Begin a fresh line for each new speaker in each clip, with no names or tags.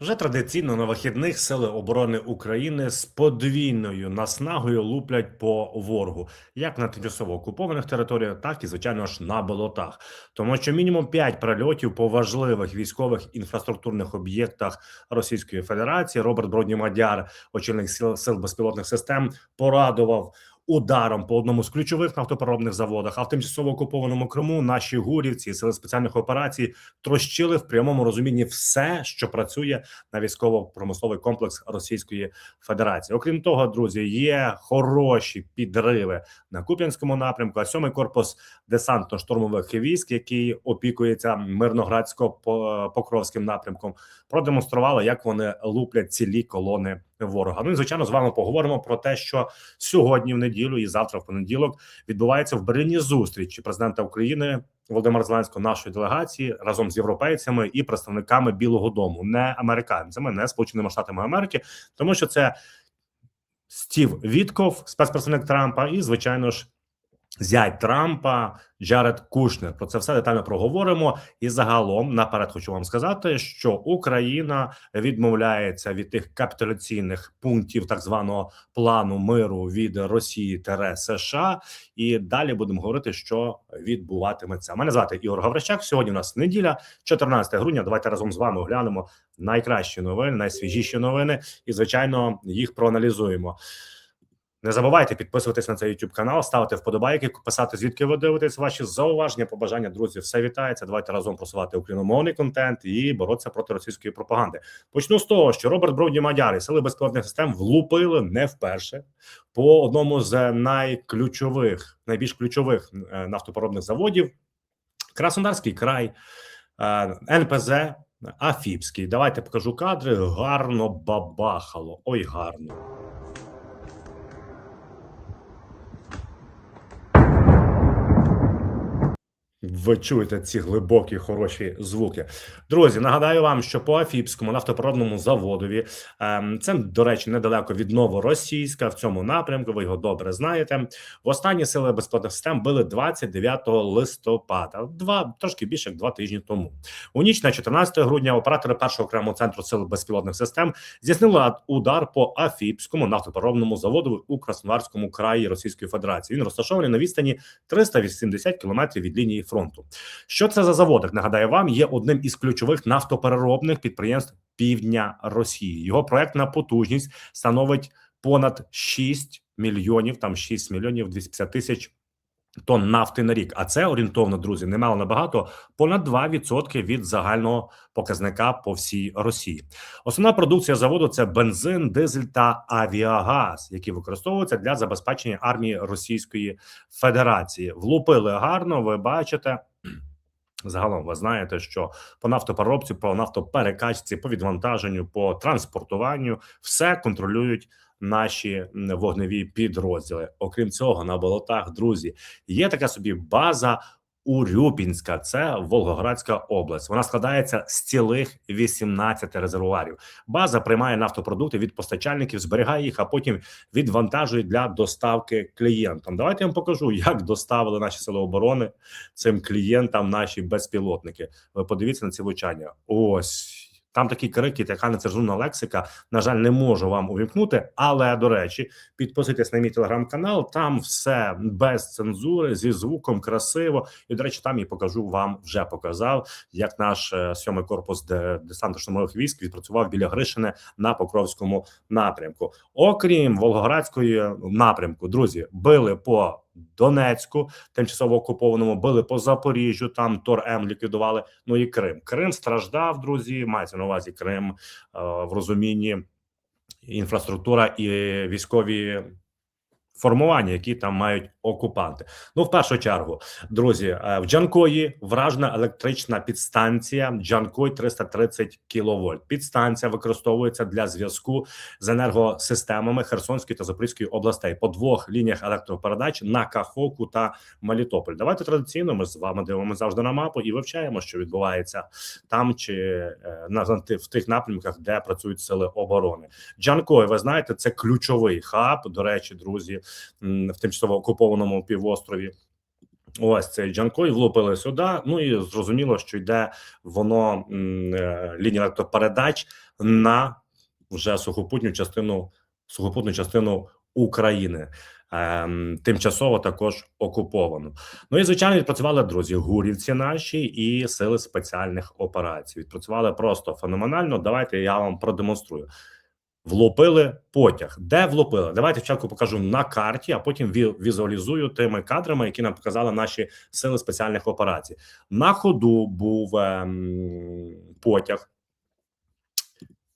Вже традиційно на вихідних сили оборони України з подвійною наснагою луплять по ворогу, як на тимчасово окупованих територіях, так і звичайно ж на болотах. Тому що мінімум 5 прильотів по важливих військових інфраструктурних об'єктах Російської Федерації Роберт Броднімадяр, очільник сил сил безпілотних систем, порадував. Ударом по одному з ключових нафтопереробних заводах, а в тимчасово окупованому Криму наші гурівці сили спеціальних операцій трощили в прямому розумінні все, що працює на військово-промисловий комплекс Російської Федерації. Окрім того, друзі, є хороші підриви на Куп'янському напрямку. А сьомий корпус десантно-штурмових військ, який опікується мирноградсько-покровським напрямком, продемонстрували, як вони луплять цілі колони ворога. Ну і звичайно, з вами поговоримо про те, що сьогодні, в неділю і завтра, в понеділок, відбувається в Берліні зустріч президента України Володимира Зеленського, нашої делегації разом з європейцями і представниками Білого Дому, не американцями, не сполученими штатами Америки, тому що це Стів Вітков, спецпредставник Трампа, і звичайно ж. Зять Трампа Джаред Кушнер про це все детально проговоримо. І загалом наперед хочу вам сказати, що Україна відмовляється від тих капітуляційних пунктів так званого плану миру від Росії тере США. І далі будемо говорити, що відбуватиметься. Мене звати Ігор Гаврищак. Сьогодні у нас неділя, 14 грудня. Давайте разом з вами оглянемо найкращі новини, найсвіжіші новини, і звичайно їх проаналізуємо. Не забувайте підписуватись на цей YouTube канал, ставити вподобайки, писати звідки ви дивитесь ваші зауваження, побажання. Друзі, все вітається. Давайте разом просувати україномовний контент і боротися проти російської пропаганди. Почну з того, що Роберт Броуді Мадяр і сили безпілотних систем влупили не вперше по одному з найключових, найбільш ключових е, нафтопереробних заводів. Краснодарський край, е, НПЗ. Афіпський, давайте покажу кадри. Гарно бабахало. Ой, гарно. Ви чуєте ці глибокі хороші звуки, друзі. Нагадаю вам, що по Афіпському нафтопереробному заводові ем, це до речі недалеко від новоросійська в цьому напрямку. Ви його добре знаєте. В останні сили безпілотних систем били 29 листопада, два трошки більше як два тижні тому. У ніч на 14 грудня оператори першого окремого центру сил безпілотних систем здійснили удар по Афіпському нафтопереробному заводу у Краснодарському краї Російської Федерації. Він розташований на відстані 380 кілометрів від лінії фронту фронту. Що це за заводик? Нагадаю вам, є одним із ключових нафтопереробних підприємств півдня Росії. Його проектна потужність становить понад 6 мільйонів, там 6 мільйонів 250 тисяч. Тонн нафти на рік, а це орієнтовно, друзі, немало набагато понад 2% від загального показника по всій Росії. Основна продукція заводу це бензин, дизель та авіагаз, які використовуються для забезпечення армії Російської Федерації. Влупили гарно. Ви бачите. Загалом ви знаєте, що по нафтопереробці, по нафтоперекачці, по відвантаженню, по транспортуванню все контролюють наші вогневі підрозділи. Окрім цього, на болотах друзі є така собі база. Урюпінська, це Волгоградська область. Вона складається з цілих 18 резервуарів. База приймає нафтопродукти від постачальників, зберігає їх, а потім відвантажує для доставки клієнтам. Давайте я вам покажу, як доставили наші сили оборони цим клієнтам наші безпілотники. Ви подивіться на ці влучання. Ось. Там такі крики, така нецензурна лексика. На жаль, не можу вам увімкнути. Але до речі, підписуйтесь на мій телеграм-канал. Там все без цензури, зі звуком красиво. І до речі, там і покажу вам вже показав, як наш е, сьомий корпус десантно штурмових військ відпрацював біля Гришини на Покровському напрямку. Окрім Волгоградської напрямку, друзі, били по. Донецьку, тимчасово окупованому били по Запоріжжю. Там Тор М ліквідували. Ну і Крим. Крим страждав, друзі. Мається на увазі Крим е, в розумінні інфраструктура і військові формування, які там мають окупанти. Ну, в першу чергу, друзі, е, в Джанкої вражена електрична підстанція Джанкой 330 кВт. Підстанція використовується для зв'язку з енергосистемами Херсонської та Запорізької областей по двох лініях електропередач на Каховку та Мелітополь. Давайте традиційно ми з вами дивимося завжди на мапу і вивчаємо, що відбувається там чи е, на в тих напрямках, де працюють сили оборони. Джанкой, ви знаєте, це ключовий хаб. До речі, друзі, в тимчасово окупованому півострові. ось цей Джанкой, влупили сюди. Ну і зрозуміло, що йде воно е, лінія електропередач на вже сухопутню частину сухопутну частину України. Ем, тимчасово також окуповану. Ну і звичайно, відпрацювали друзі, гурівці наші і сили спеціальних операцій. Відпрацювали просто феноменально. Давайте я вам продемонструю. Влупили потяг. Де влупили? Давайте спочатку покажу на карті, а потім візуалізую тими кадрами, які нам показали наші сили спеціальних операцій. На ходу був ем, потяг,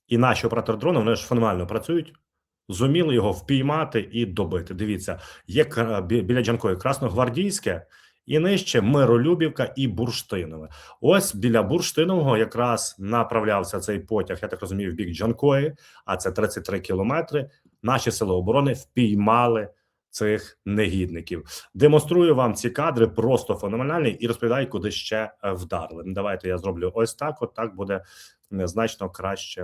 і наші оператори дрону вони ж феноменально працюють. Зуміли його впіймати і добити. Дивіться, є біля Джанкої Красногвардійське, і нижче Миролюбівка і Бурштинове. Ось біля Бурштинового якраз направлявся цей потяг, я так розумію, в бік Джанкої, а це 33 кілометри. Наші сили оборони впіймали цих негідників. Демонструю вам ці кадри просто феноменальні і розповідаю, куди ще е, вдарили. Ну, Давайте я зроблю ось так. От так буде е, значно краще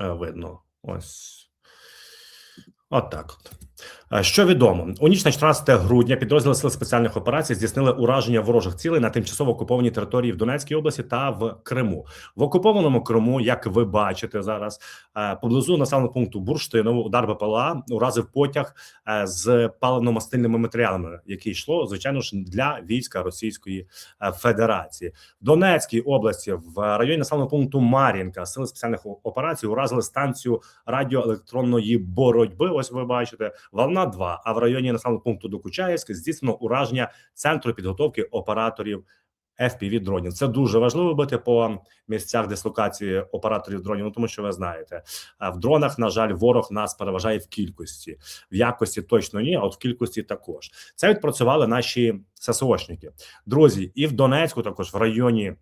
е, видно. Ось. От так. От. Е, Що відомо, у ніч на 14 грудня підрозділи сил спеціальних операцій здійснили ураження ворожих цілей на тимчасово окупованій території в Донецькій області та в Криму. В окупованому Криму, як ви бачите зараз, е, поблизу населеного пункту Бурштиново удар БПЛА уразив потяг е, з паливно-мастильними матеріалами, який йшло звичайно ж для війська Російської Федерації. В Донецькій області в районі населеного пункту Мар'їнка сили спеціальних операцій уразили станцію радіоелектронної боротьби. Ось ви бачите, волна 2 А в районі населеного пункту Докучаєвськ здійснено ураження центру підготовки операторів. fpv дронів це дуже важливо бити по місцях дислокації операторів дронів. Ну тому що ви знаєте, в дронах на жаль, ворог нас переважає в кількості, в якості точно ні, а от в кількості також. Це відпрацювали наші ССОшники. Друзі, і в Донецьку, також в районі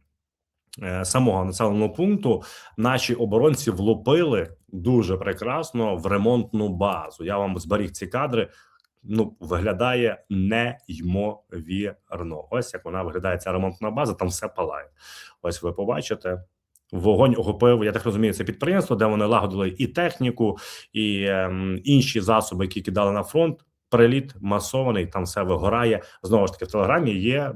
самого населеного пункту, наші оборонці влупили дуже прекрасно в ремонтну базу. Я вам зберіг ці кадри. Ну, виглядає неймовірно. Ось як вона виглядає ця ремонтна база. Там все палає. Ось ви побачите. Вогонь охопив, я так розумію, це підприємство, де вони лагодили і техніку, і ем, інші засоби, які кидали на фронт. Приліт масований, там все вигорає. Знову ж таки, в телеграмі є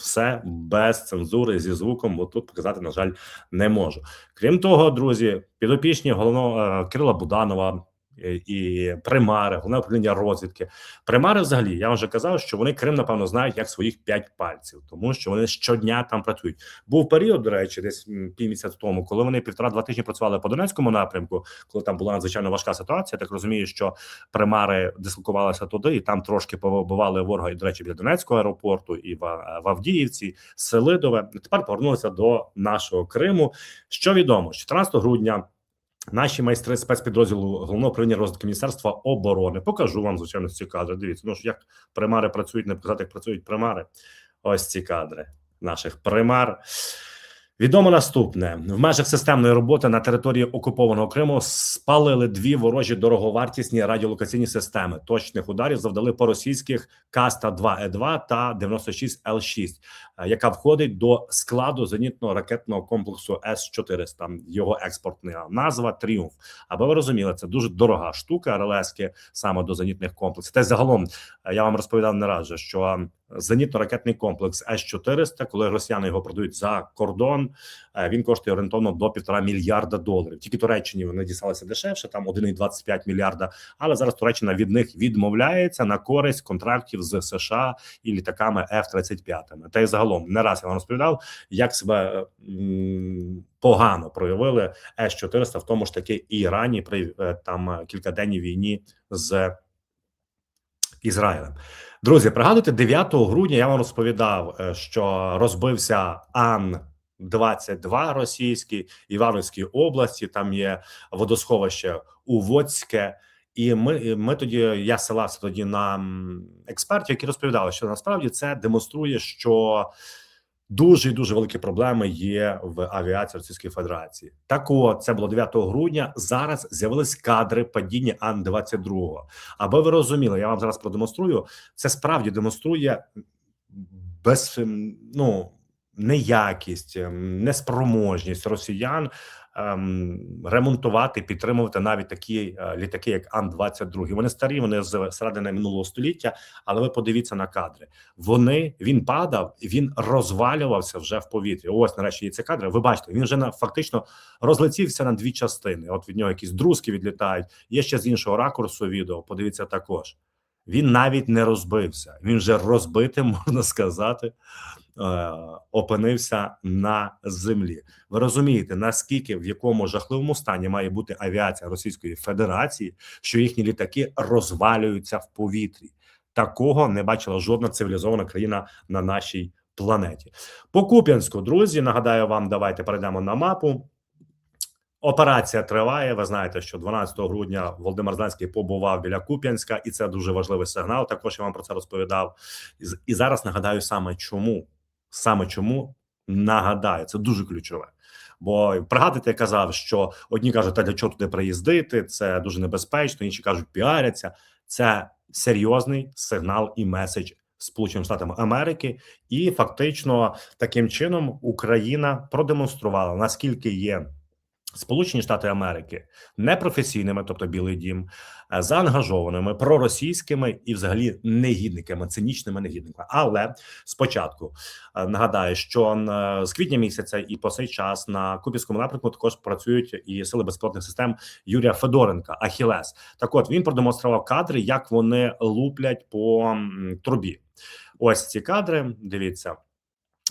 все без цензури зі звуком, бо тут показати, на жаль, не можу. Крім того, друзі, підопічні головного е, Кирила Буданова і примари, головне управління розвідки. Примари, взагалі, я вже казав, що вони Крим, напевно, знають як своїх п'ять пальців, тому що вони щодня там працюють. Був період, до речі, десь півмісяць тому, коли вони півтора-два тижні працювали по Донецькому напрямку, коли там була надзвичайно важка ситуація. Я так розумію, що примари дислокувалися туди, і там трошки повибивали ворога, і, до речі, біля Донецького аеропорту, і в, в Авдіївці, Селидове. Тепер повернулися до нашого Криму. Що відомо, 14 грудня. Наші майстри спецпідрозділу головного управління розвитку міністерства оборони покажу вам звичайно ці кадри. Дивіться, ну як примари працюють, не показати, як працюють примари. Ось ці кадри наших примар. Відомо наступне в межах системної роботи на території окупованого Криму спалили дві ворожі дороговартісні радіолокаційні системи. Точних ударів завдали по російських Каста 2 е 2 та 96 Л 6 яка входить до складу зенітно-ракетного комплексу С 400 Його експортна назва Тріумф. Аби ви розуміли, це дуже дорога штука. РЛСки саме до зенітних комплексів. Та й загалом е, я вам розповідав не раз, що зенітно-ракетний комплекс С 400 коли росіяни його продають за кордон, е, він коштує орієнтовно до півтора мільярда доларів. Тільки Туреччині вони дісталися дешевше, там 1,25 мільярда. Але зараз Туреччина від них відмовляється на користь контрактів з США і літаками F-35. Та й загалом не раз я вам розповідав, як себе погано проявили С 400 в тому ж таки Ірані при е, там е, кількаденній війні з Ізраїлем. Друзі, пригадуйте, 9 грудня я вам розповідав, е, що розбився Ан. 22 російські Івановській області. Там є водосховище Уводське, і ми, ми тоді я ссилався тоді на експертів, які розповідали, що насправді це демонструє, що дуже і дуже великі проблеми є в авіації Російської Федерації. Так от, це було 9 грудня. Зараз з'явились кадри падіння Ан 22 Аби ви розуміли, я вам зараз продемонструю. Це справді демонструє без ну неякість, неспроможність росіян ремонтувати, підтримувати навіть такі е, літаки, як Ан-22. Вони старі, вони з середини минулого століття. Але ви подивіться на кадри. Вони він падав, він розвалювався вже в повітрі. Ось нарешті є ці кадри. Ви бачите, він вже на фактично розлетівся на дві частини. От від нього якісь друзки відлітають. Є ще з іншого ракурсу відео. Подивіться також. Він навіть не розбився. Він вже розбитим, можна сказати, опинився на землі. Ви розумієте, наскільки в якому жахливому стані має бути авіація Російської Федерації, що їхні літаки розвалюються в повітрі. Такого не бачила жодна цивілізована країна на нашій планеті. По Куп'янську, друзі, нагадаю вам, давайте перейдемо на мапу. Операція триває. Ви знаєте, що 12 грудня Володимир Зеленський побував біля Куп'янська, і це дуже важливий сигнал. Також я вам про це розповідав. І зараз нагадаю саме чому. Саме чому нагадаю, це дуже ключове. Бо пригадуєте, я казав, що одні кажуть, та для чого туди приїздити, це дуже небезпечно, інші кажуть, піаряться. Це серйозний сигнал і меседж Сполученим Штатам Америки, і фактично таким чином Україна продемонструвала наскільки є Сполучені Штати Америки непрофесійними, тобто Білий Дім, е, заангажованими, проросійськими і, взагалі, негідниками, цинічними негідниками. Але спочатку е, нагадаю, що е, з квітня місяця і по цей час на Купівському напрямку також працюють і сили безпілотних систем Юрія Федоренка. Ахілес. Так, от він продемонстрував кадри, як вони луплять по трубі. Ось ці кадри. Дивіться.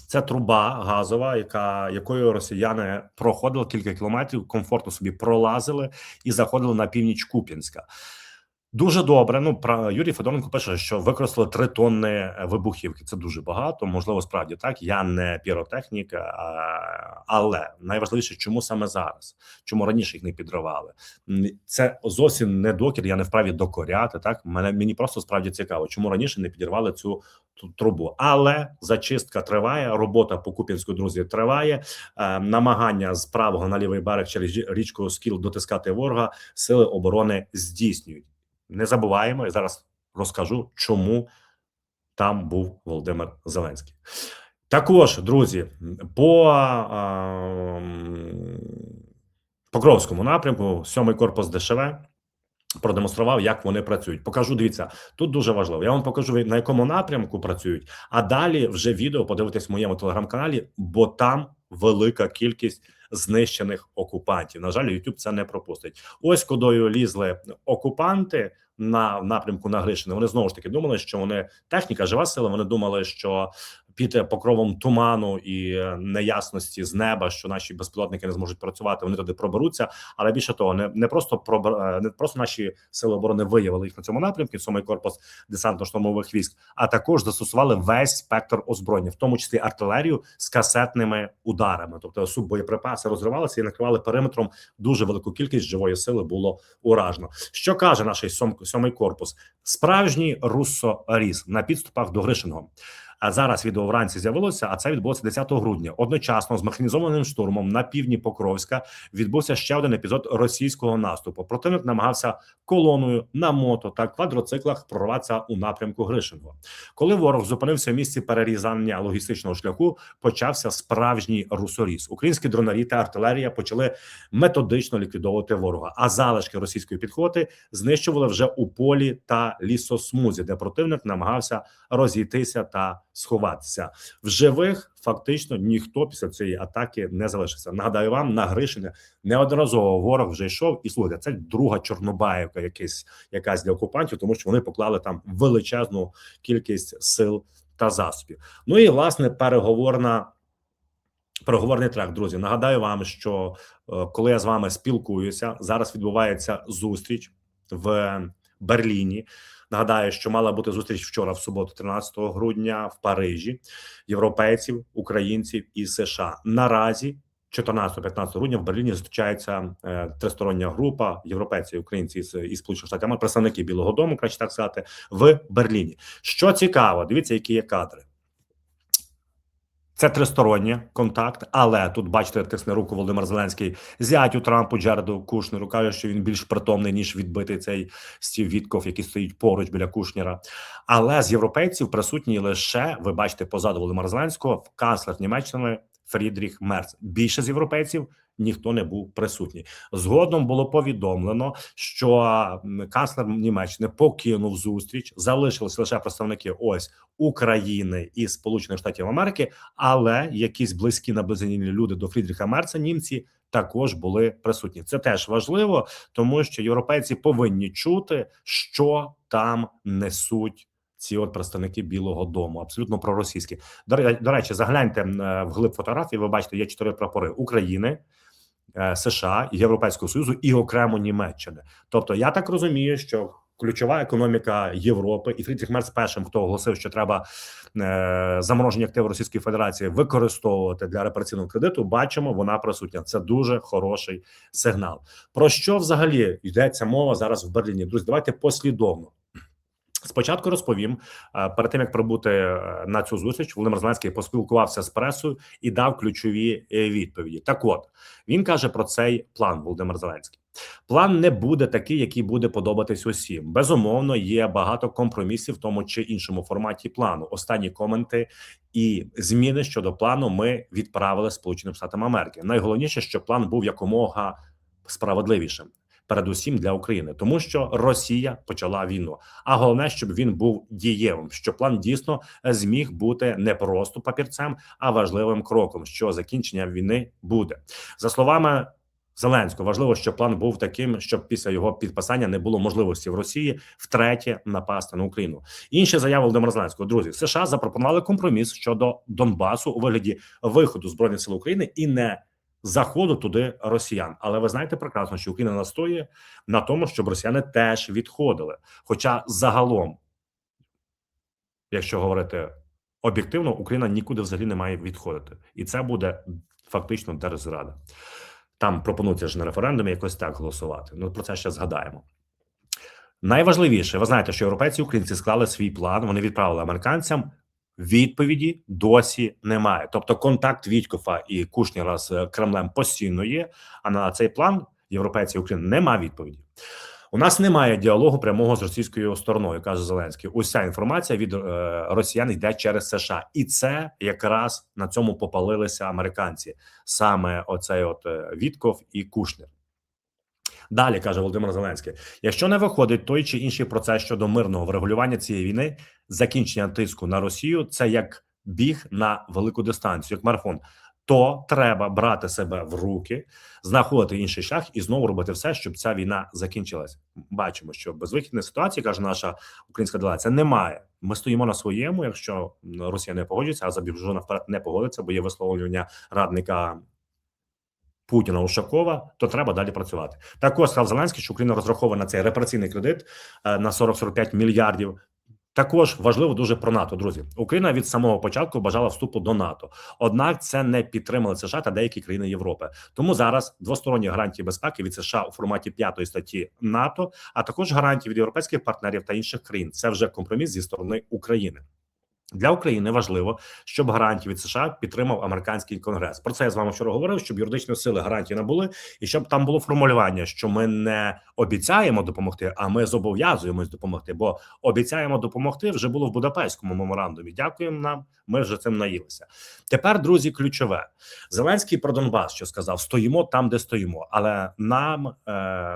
Це труба газова, яка якою росіяни проходили кілька кілометрів, комфортно собі пролазили і заходили на північ Куп'янська. Дуже добре. Ну про Юрій Федоренко пише, що використали три тонни е, вибухівки. Це дуже багато. Можливо, справді так. Я не піротехнік, але найважливіше, чому саме зараз, чому раніше їх не підривали. Це зовсім не докір. Я не вправі докоряти. Так мене мені просто справді цікаво, чому раніше не підірвали цю трубу. Але зачистка триває. Робота по Куп'янську, друзі, триває. Е, намагання з правого на лівий берег через рі- річку Скіл дотискати ворога. Сили оборони здійснюють. Не забуваємо і зараз розкажу, чому там був Володимир Зеленський. Також, друзі, по а, Покровському напрямку, сьомий корпус ДШВ продемонстрував, як вони працюють. Покажу. Дивіться, тут дуже важливо. Я вам покажу на якому напрямку працюють. А далі вже відео подивитись в моєму телеграм-каналі, бо там велика кількість знищених окупантів. На жаль, YouTube це не пропустить. Ось кудою лізли окупанти на напрямку на Гришини. Вони знову ж таки думали, що вони техніка, жива сила. Вони думали, що під покровом туману і е, неясності з неба, що наші безпілотники не зможуть працювати. Вони туди проберуться. Але більше того, не, не просто пробер, е, не просто наші сили оборони виявили їх на цьому напрямку. Сьомий корпус десантно-штурмових військ, а також застосували весь спектр озброєння, в тому числі артилерію з касетними ударами. Тобто суббоєприпаси розривалися і накривали периметром. Дуже велику кількість живої сили було уражено. Що каже наш сьом- сьомий корпус? Справжній руссоріз на підступах до Гришиного. А зараз відео вранці з'явилося, а це відбулося 10 грудня. Одночасно з механізованим штурмом на півдні Покровська відбувся ще один епізод російського наступу. Противник намагався колоною на мото та квадроциклах прорватися у напрямку Гришиного. Коли ворог зупинився в місці перерізання логістичного шляху, почався справжній русоріз. Українські дронарі та артилерія почали методично ліквідовувати ворога. А залишки російської підхоти знищували вже у полі та лісосмузі, де противник намагався розійтися та сховатися. В живих фактично ніхто після цієї атаки не залишився. Нагадаю вам, на Гришине неодноразово ворог вже йшов і слухайте, це друга Чорнобаївка, якась якась для окупантів, тому що вони поклали там величезну кількість сил та засобів. Ну і власне переговорна. Переговорний трек, друзі. Нагадаю вам, що е, коли я з вами спілкуюся, зараз відбувається зустріч в Берліні. Нагадаю, що мала бути зустріч вчора, в суботу, 13 грудня, в Парижі, європейців, українців і США. Наразі 14-15 грудня в Берліні зустрічається е, тристороння група європейці, українці із сполучених штатів, представники Білого Дому, краще так сказати, в Берліні. Що цікаво, дивіться, які є кадри. Це тристоронній контакт, але тут бачите, тисне руку Володимир Зеленський зятю Трампу Джереду Кушнеру. каже, що він більш притомний ніж відбитий цей Стів Вітков, який стоїть поруч біля Кушнера. Але з європейців присутні лише ви бачите позаду Володимира Зеленського канцлер Німеччини Фрідріх Мерц. Більше з європейців ніхто не був присутній. Згодом було повідомлено, що канцлер Німеччини покинув зустріч, залишилися лише представники ось України і Сполучених Штатів Америки, але якісь близькі наближені люди до Фрідріха Мерца, німці. Також були присутні. Це теж важливо, тому що європейці повинні чути, що там несуть ці от представники Білого Дому, абсолютно проросійські. До, речі, загляньте е, в глиб фотографії. Ви бачите, є чотири прапори України, США, Європейського Союзу і окремо Німеччини. Тобто, я так розумію, що ключова економіка Європи і Фрідріх Мерц першим, хто оголосив, що треба е, заморожені активи Російської Федерації використовувати для репараційного кредиту. Бачимо, вона присутня. Це дуже хороший сигнал. Про що взагалі йдеться мова зараз в Берліні? Друзі, давайте послідовно. Спочатку розповім е, перед тим як прибути е, на цю зустріч. Володимир Зеленський поспілкувався з пресою і дав ключові е, відповіді. Так, от він каже про цей план. Володимир Зеленський. План не буде такий, який буде подобатись усім. Безумовно, є багато компромісів в тому чи іншому форматі плану. Останні коменти і зміни щодо плану ми відправили Сполученим Штатам Америки. Найголовніше, щоб план був якомога справедливішим. Передусім для України, тому що Росія почала війну. А головне, щоб він був дієвим, щоб план дійсно зміг бути не просто папірцем, а важливим кроком, що закінчення війни буде за словами. Зеленського важливо, щоб план був таким, щоб після його підписання не було можливості в Росії втретє напасти на Україну. Інші заяви Володимира Зеленського. Друзі, США запропонували компроміс щодо Донбасу у вигляді виходу збройних сил України і не заходу туди росіян. Але ви знаєте прекрасно, що Україна настоює на тому, щоб росіяни теж відходили. Хоча загалом, якщо говорити об'єктивно, Україна нікуди взагалі не має відходити, і це буде фактично держзрада. Там пропонується ж на референдумі якось так голосувати. Ну про це ще згадаємо. Найважливіше, ви знаєте, що європейці і українці склали свій план. Вони відправили американцям. Відповіді досі немає. Тобто, контакт Вітькофа і Кушніра з Кремлем постійно є. А на цей план європейці і України немає відповіді. У нас немає діалогу прямого з російською стороною, каже Зеленський. Уся інформація від е, росіян йде через США, і це якраз на цьому попалилися американці, саме оцей от е, Вітков і Кушнер. Далі каже Володимир Зеленський: якщо не виходить той чи інший процес щодо мирного врегулювання цієї війни, закінчення тиску на Росію, це як біг на велику дистанцію, як марафон. То треба брати себе в руки, знаходити інший шлях і знову робити все, щоб ця війна закінчилась. Бачимо, що безвихідної ситуації каже наша українська делегація. Немає. Ми стоїмо на своєму. Якщо Росія не погодиться, а Забіжона вперед не погодиться, бо є висловлювання радника Путіна Ушакова, то треба далі працювати. Також сказав Зеленський, що Україна розрахована на цей репараційний кредит е, на 40-45 мільярдів. Також важливо дуже про НАТО, друзі. Україна від самого початку бажала вступу до НАТО. Однак це не підтримали США та деякі країни Європи. Тому зараз двосторонні гарантії безпеки від США у форматі п'ятої статті НАТО, а також гарантії від європейських партнерів та інших країн. Це вже компроміс зі сторони України. Для України важливо, щоб гарантії від США підтримав американський конгрес. Про це я з вами вчора говорив, щоб юридичні сили гарантії набули, і щоб там було формулювання, що ми не обіцяємо допомогти, а ми зобов'язуємось допомогти. Бо обіцяємо допомогти вже було в Будапештському меморандумі. Дякуємо нам. Ми вже цим наїлися. Тепер, друзі, ключове Зеленський про Донбас, що сказав: стоїмо там, де стоїмо. Але нам е,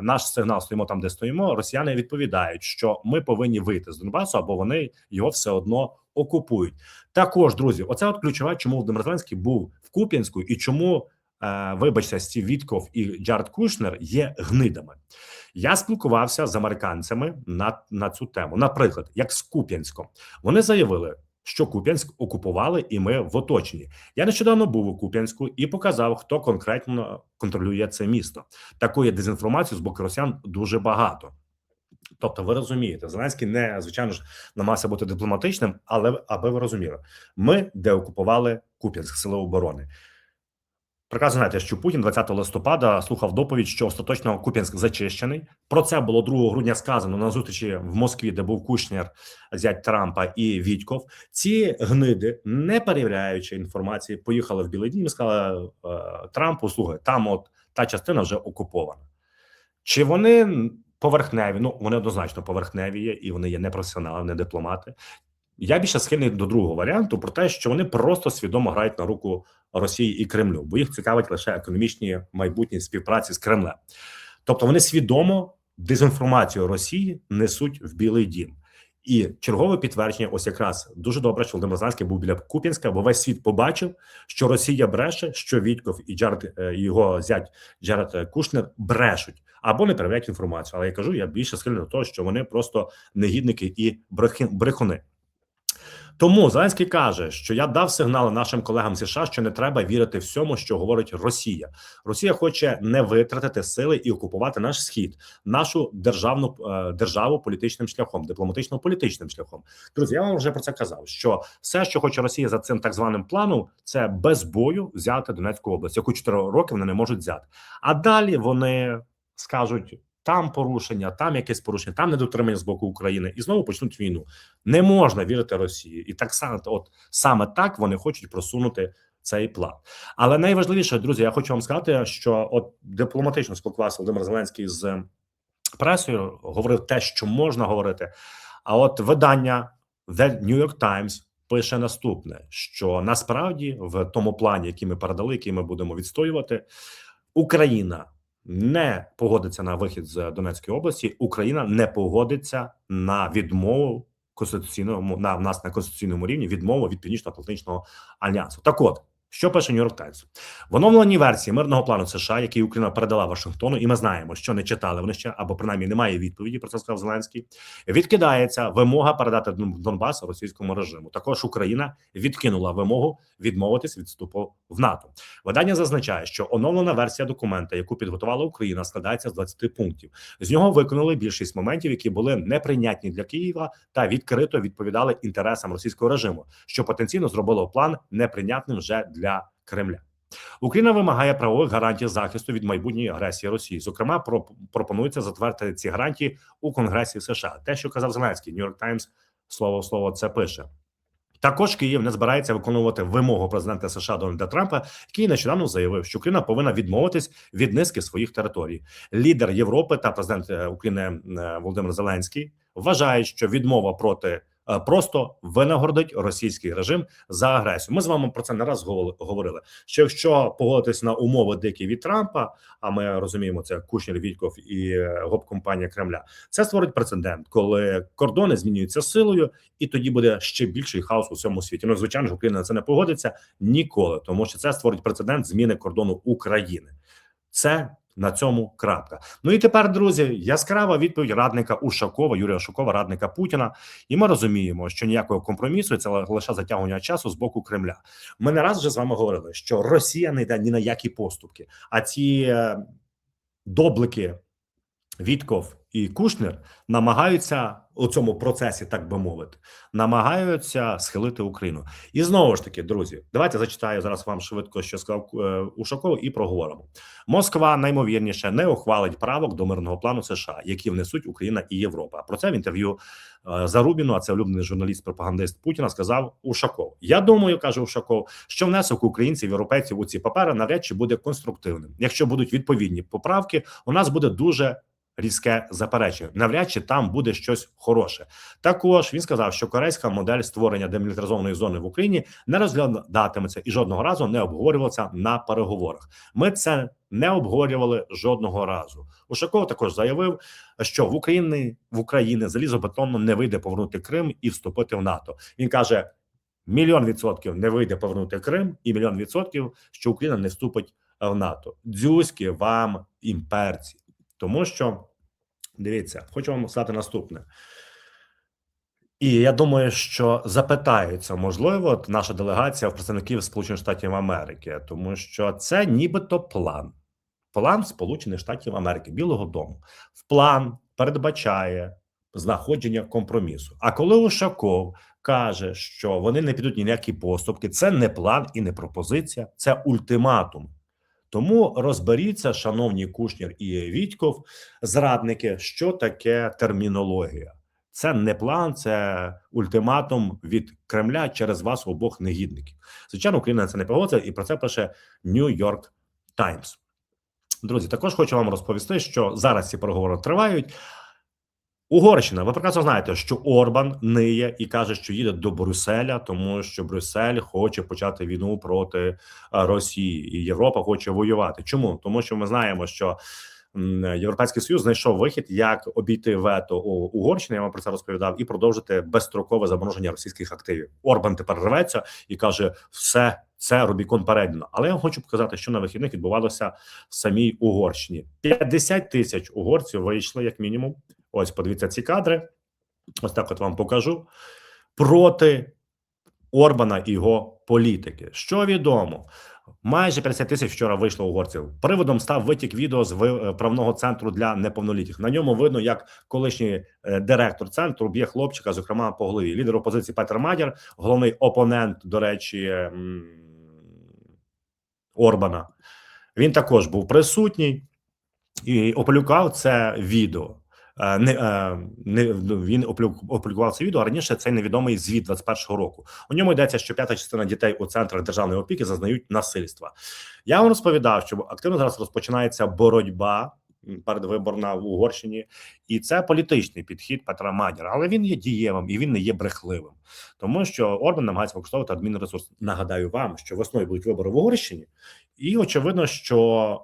наш сигнал стоїмо там, де стоїмо. Росіяни відповідають, що ми повинні вийти з Донбасу, або вони його все одно окупують. Також друзі, оце от ключове, чому Володимир Зеленський був в Куп'янську і чому, е, вибачте, Стів Вітков і Джаред Кушнер є гнидами. Я спілкувався з американцями на, на цю тему. Наприклад, як з Куп'янськом, вони заявили. Що Куп'янськ окупували, і ми в оточенні. Я нещодавно був у Куп'янську і показав, хто конкретно контролює це місто. Такої дезінформації з боку росіян дуже багато. Тобто, ви розумієте, Зеленський не звичайно ж намагався бути дипломатичним, але аби ви розуміли, ми деокупували Куп'янськ сили оборони. Прекрасно знаєте, що Путін 20 листопада слухав доповідь, що остаточно Куп'янськ зачищений. Про це було 2 грудня сказано на зустрічі в Москві, де був Кушнер, зять Трампа і Вітьков. Ці гниди, не перевіряючи інформації, поїхали в Білий Дім і сказали е, Трампу: слухай, там от та частина вже окупована. Чи вони поверхневі? Ну вони однозначно поверхневі є, і вони є не професіонали, не дипломати. Я більше схильний до другого варіанту про те, що вони просто свідомо грають на руку Росії і Кремлю, бо їх цікавить лише економічні майбутні співпраці з Кремлем. Тобто вони свідомо дезінформацію Росії несуть в Білий Дім. І чергове підтвердження, ось якраз дуже добре, що Володимир Зеленський був біля Куп'янська, бо весь світ побачив, що Росія бреше, що Вітьков і Джаред е, його зять Джаред Кушнер брешуть або не перевіряють інформацію. Але я кажу, я більше схильний до того, що вони просто негідники і брехуни. Тому Зеленський каже, що я дав сигнали нашим колегам з США, що не треба вірити всьому, що говорить Росія. Росія хоче не витратити сили і окупувати наш схід, нашу державну е, державу політичним шляхом, дипломатично-політичним шляхом. Друзі, я вам вже про це казав. Що все, що хоче Росія за цим так званим планом, це без бою взяти Донецьку область, яку 4 роки вони не можуть взяти. А далі вони скажуть. Там порушення, там якесь порушення, там недотримання з боку України, і знову почнуть війну. Не можна вірити Росії, і так само, от саме так вони хочуть просунути цей план. Але найважливіше, друзі, я хочу вам сказати, що от дипломатично спілкувався Володимир Зеленський з пресою, говорив те, що можна говорити. А от видання The New York Times пише наступне: що насправді в тому плані, який ми передали, який ми будемо відстоювати, Україна не погодиться на вихід з Донецької області. Україна не погодиться на відмову конституційному на нас на конституційному рівні відмову від північно-атлантичного альянсу. Так от. Що пише Нью-Йорк Таймс? В оновленій версії мирного плану США, який Україна передала Вашингтону, і ми знаємо, що не читали вони ще або принаймні немає відповіді. Про це сказав Зеленський. Відкидається вимога передати Дон- Донбас російському режиму. Також Україна відкинула вимогу відмовитись від вступу в НАТО. Видання зазначає, що оновлена версія документа, яку підготувала Україна, складається з 20 пунктів. З нього виконали більшість моментів, які були неприйнятні для Києва та відкрито відповідали інтересам російського режиму, що потенційно зробило план неприйнятним вже для Кремля. Україна вимагає правових гарантій захисту від майбутньої агресії Росії. Зокрема, про пропонується затвердити ці гарантії у Конгресі США. Те, що казав Зеленський, Нью-Йорк Таймс слово в слово це пише. Також Київ не збирається виконувати вимогу президента США Дональда Трампа, який нещодавно заявив, що Україна повинна відмовитись від низки своїх територій. Лідер Європи та президент е, України е, Володимир Зеленський вважають, що відмова проти просто винагородить російський режим за агресію. Ми з вами про це не раз говорили-. Що якщо погодитись на умови дикі від Трампа, а ми розуміємо, це Кушнір, Вітьков і е, гоп-компанія Кремля, це створить прецедент, коли кордони змінюються силою, і тоді буде ще більший хаос у всьому світі. Ну звичайно ж, Україна на це не погодиться ніколи, тому що це створить прецедент зміни кордону України. Це на цьому крапка. Ну і тепер, друзі, яскрава відповідь радника Ушакова, Юрія Ушакова, радника Путіна. І ми розуміємо, що ніякого компромісу це лише затягування часу з боку Кремля. Ми не раз вже з вами говорили, що Росія не йде ні на які поступки, а ці е, доблики Вітков і Кушнер намагаються у цьому процесі, так би мовити, намагаються схилити Україну. І знову ж таки, друзі, давайте зачитаю зараз вам швидко, що сказав е, Ушаков, і проговоримо. Москва наймовірніше не ухвалить правок до мирного плану США, які внесуть Україна і Європа. Про це в інтерв'ю е, Зарубіну, а це улюблений журналіст, пропагандист Путіна, сказав Ушаков. Я думаю, каже Ушаков, що внесок українців, європейців у ці папери навряд чи буде конструктивним. Якщо будуть відповідні поправки, у нас буде дуже різке заперечення. Навряд чи там буде щось хороше. Також він сказав, що корейська модель створення демілітаризованої зони в Україні не розглядатиметься і жодного разу не обговорювалася на переговорах. Ми це не обговорювали жодного разу. Ушаков також заявив, що в Україні в Україні залізобетонно не вийде повернути Крим і вступити в НАТО. Він каже: мільйон відсотків не вийде повернути Крим, і мільйон відсотків, що Україна не вступить в НАТО. Дзюськи вам імперці. Тому що дивіться, хочу вам сказати наступне. І я думаю, що запитаються, можливо, наша делегація в представників Сполучених Штатів Америки, тому що це нібито план. План Сполучених Штатів Америки, Білого Дому. В план передбачає знаходження компромісу. А коли Ушаков каже, що вони не підуть ні на які поступки, це не план і не пропозиція, це ультиматум. Тому розберіться, шановні Кушнір і Вітьков, зрадники, що таке термінологія. Це не план, це ультиматум від Кремля через вас обох негідників. Звичайно, Україна це не погодиться, і про це пише New-York Times. Друзі, також хочу вам розповісти, що зараз ці переговори тривають. Угорщина, ви прекрасно знаєте, що Орбан ниє і каже, що їде до Брюсселя, тому що Брюссель хоче почати війну проти е, Росії, і Європа хоче воювати. Чому? Тому що ми знаємо, що Європейський Союз знайшов вихід, як обійти вето у Угорщини. Я вам про це розповідав, і продовжити безстрокове замороження російських активів. Орбан тепер рветься і каже: все це Рубікон передано. Але я хочу показати, що на вихідних відбувалося в самій Угорщині. 50 тисяч угорців вийшли як мінімум. Ось подивіться ці кадри. Ось так от вам покажу проти Орбана і його політики. Що відомо? Майже 50 тисяч вчора вийшло угорців. Приводом став витік відео з виправного центру для неповнолітніх. На ньому видно, як колишній е, директор центру б'є хлопчика, зокрема по голові. Лідер опозиції Петр Мадяр, головний опонент, до речі, Орбана. Він також був присутній і опублікував це відео. Е, Не, е, не ну, він опублікував це відео. Раніше цей невідомий звіт 21-го року. У ньому йдеться, що п'ята частина дітей у центрах державної опіки зазнають насильства. Я вам розповідав, що активно зараз розпочинається боротьба передвиборна в Угорщині, і це політичний підхід Петра Мадяра, але він є дієвим і він не є брехливим, тому що Орбан намагається використовувати адмінресурс. Нагадаю вам, що весною будуть вибори в Угорщині, і очевидно, що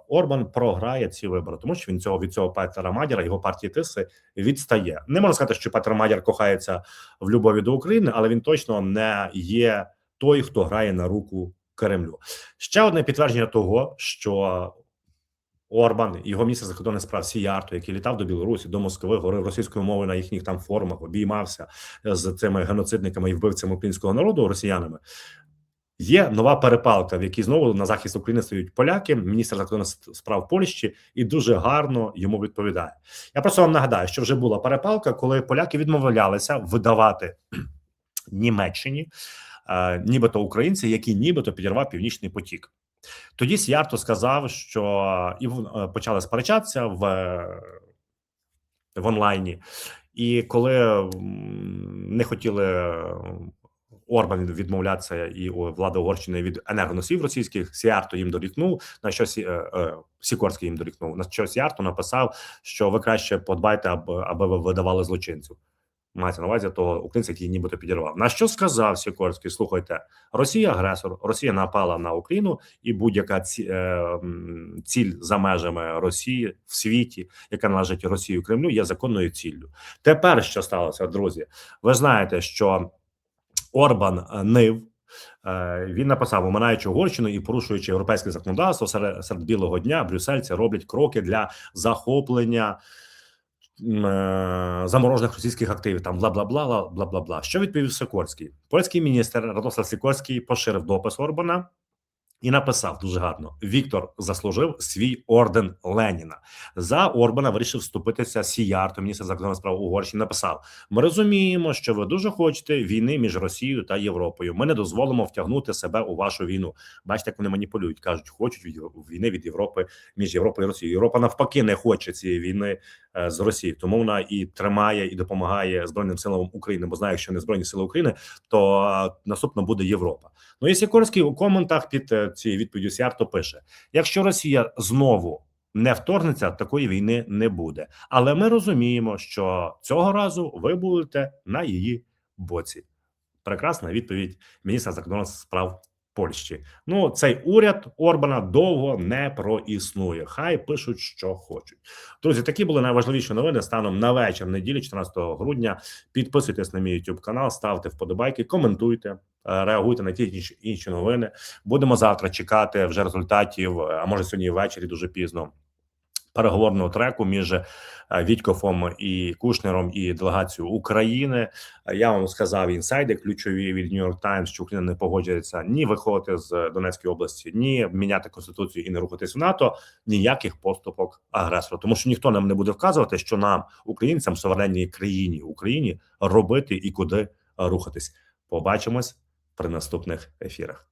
Орбан програє ці вибори, тому що він цього від цього Петра Мадяра, його партії Тиси відстає. Не можна сказати, що Петр Мадяр кохається в любові до України, але він точно не є той, хто грає на руку Кремлю. Ще одне підтвердження того, що Орбан, його міністр закордонних справ Сіярто, який літав до Білорусі, до Москви, говорив російською мовою на їхніх там форумах, обіймався з цими геноцидниками і вбивцями українського народу, росіянами. Є нова перепалка, в якій знову на захист України стоять поляки, міністр закордонних справ Польщі, і дуже гарно йому відповідає. Я просто вам нагадаю, що вже була перепалка, коли поляки відмовлялися видавати Німеччині, е, нібито українці, які нібито підірвав північний потік. Тоді Сіарто сказав, що і е, почали сперечатися в, в онлайні. І коли не хотіли Орбан відмовлятися і влада Угорщини від енергоносів російських, Сіарто їм дорікнув, на що Сі, е, е, Сікорський їм дорікнув, на що Сіарто написав, що ви краще подбайте, аби, аби ви видавали злочинців. Мається на увазі того українця, який нібито підірвав. На що сказав Сікорський? Слухайте, Росія агресор, Росія напала на Україну, і будь-яка е, ціль за межами Росії в світі, яка належить Росії Кремлю, є законною ціллю. Тепер що сталося, друзі? Ви знаєте, що Орбан е, нив. Е, Він написав, оминаючи Угорщину і порушуючи європейське законодавство серед, серед білого дня, брюссельці роблять кроки для захоплення е, заморожених російських активів. Там бла бла бла бла бла бла. Що відповів Сикорський? Польський міністр Радослав Сикорський поширив допис Орбана і написав дуже гарно: Віктор заслужив свій орден Леніна. За Орбана вирішив вступитися Сіярто, міністр закордонних справ Угорщини. Написав: Ми розуміємо, що ви дуже хочете війни між Росією та Європою. Ми не дозволимо втягнути себе у вашу війну. Бачите, як вони маніпулюють, кажуть, хочуть від війни від Європи між Європою і Росією. Європа навпаки не хоче цієї війни е, з Росією, тому вона і тримає і допомагає збройним силам України. Бо знає, якщо не збройні сили України, то е, наступно буде Європа. Ну і Сікорський у коментах під е, цією відповіддю Сіарто пише: якщо Росія знову не вторгнеться, такої війни не буде. Але ми розуміємо, що цього разу ви будете на її боці. Прекрасна відповідь міністра закордонних справ Польщі. Ну, цей уряд Орбана довго не проіснує. Хай пишуть, що хочуть. Друзі, такі були найважливіші новини станом на вечір неділі, 14 грудня. Підписуйтесь на мій YouTube канал, ставте вподобайки, коментуйте, е, реагуйте на ті інші, новини. Будемо завтра чекати вже результатів. е, А може сьогодні ввечері дуже пізно. Переговорного треку між е, Вітькофом і Кушнером і делегацією України. Е, Я вам сказав інсайди ключові від York Times, що Україна не погоджується ні виходити з Донецької області, ні міняти конституцію і не рухатись в НАТО. Ніяких поступок агресора, тому що ніхто нам не буде вказувати, що нам, українцям, суверенній країні Україні, робити і куди е, рухатись. Побачимось при наступних ефірах.